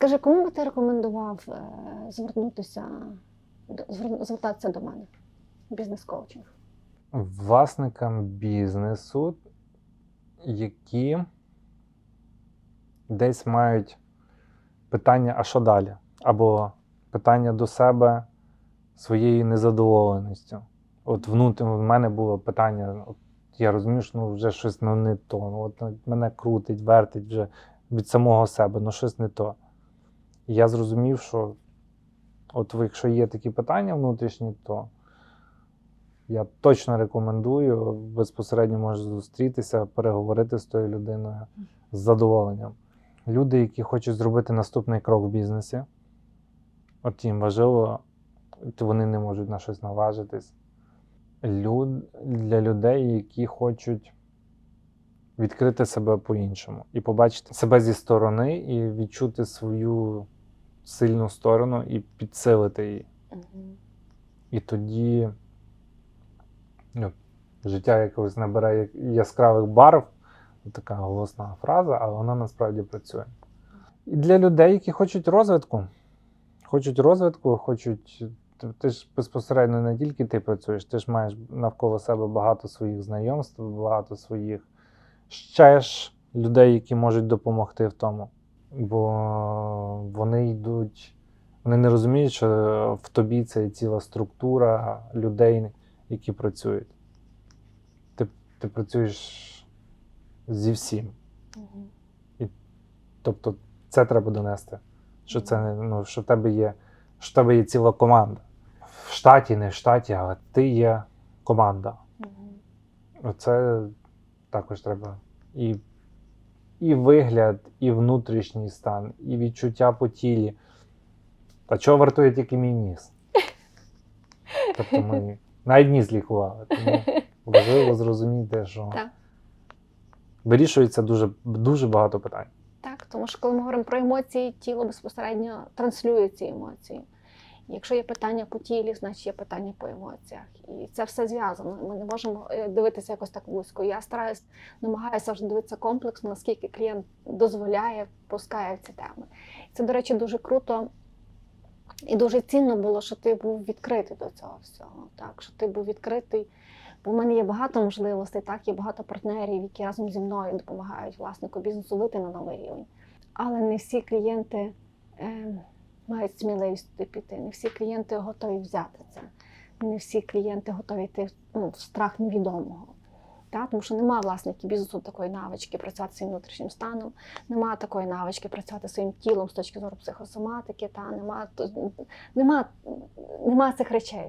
Скажи, кому би ти рекомендував е, звернутися, звертатися до мене? Бізнес-коучинг. власникам бізнесу, які десь мають питання, а що далі? Або питання до себе своєю незадоволеністю. От внутрішньо в мене було питання, от я розумію, що ну, вже щось ну, не то. Ну, от, мене крутить, вертить вже від самого себе, ну щось не то. Я зрозумів, що от якщо є такі питання внутрішні, то я точно рекомендую безпосередньо може зустрітися, переговорити з тою людиною з задоволенням. Люди, які хочуть зробити наступний крок в бізнесі, от їм важливо, вони не можуть на щось наважитись. Люд, для людей, які хочуть відкрити себе по-іншому і побачити себе зі сторони, і відчути свою сильну сторону і підсилити її. І тоді ну, життя якось набере яскравих барв. Така голосна фраза, але вона насправді працює. І для людей, які хочуть розвитку, хочуть розвитку, хочуть. Ти ж безпосередньо не тільки ти працюєш, ти ж маєш навколо себе багато своїх знайомств, багато своїх ще ж людей, які можуть допомогти в тому. Бо вони йдуть, вони не розуміють, що в тобі це ціла структура людей, які працюють. Ти, ти працюєш зі всім. Тобто це треба донести. Що це ну, що в тебе є, що в тебе є ціла команда. В штаті, не в штаті, але ти є команда. Це також треба. І, і вигляд, і внутрішній стан, і відчуття по тілі. А чого вартує тільки мій ніс? Тобто ми навіть ніс лікували. Тому важливо зрозуміти, що Так. вирішується дуже, дуже багато питань. Так, тому що коли ми говоримо про емоції, тіло безпосередньо транслює ці емоції. Якщо є питання по тілі, значить є питання по емоціях. І це все зв'язано. Ми не можемо е, дивитися якось так вузько. Я стараюсь, намагаюся завжди дивитися комплексно, наскільки клієнт дозволяє, пускає в ці теми. Це, до речі, дуже круто і дуже цінно було, що ти був відкритий до цього всього. Так, що ти був відкритий. Бо в мене є багато можливостей, так, є багато партнерів, які разом зі мною допомагають власнику бізнесу вийти на новий рівень. Але не всі клієнти е, мають сміливість туди піти, не всі клієнти готові взяти це, не всі клієнти готові йти ну, в страх невідомого. Так? Тому що немає власників бізнесу такої навички працювати своїм внутрішнім станом, немає такої навички працювати своїм тілом з точки зору психосоматики, та, немає, нема, нема цих речей.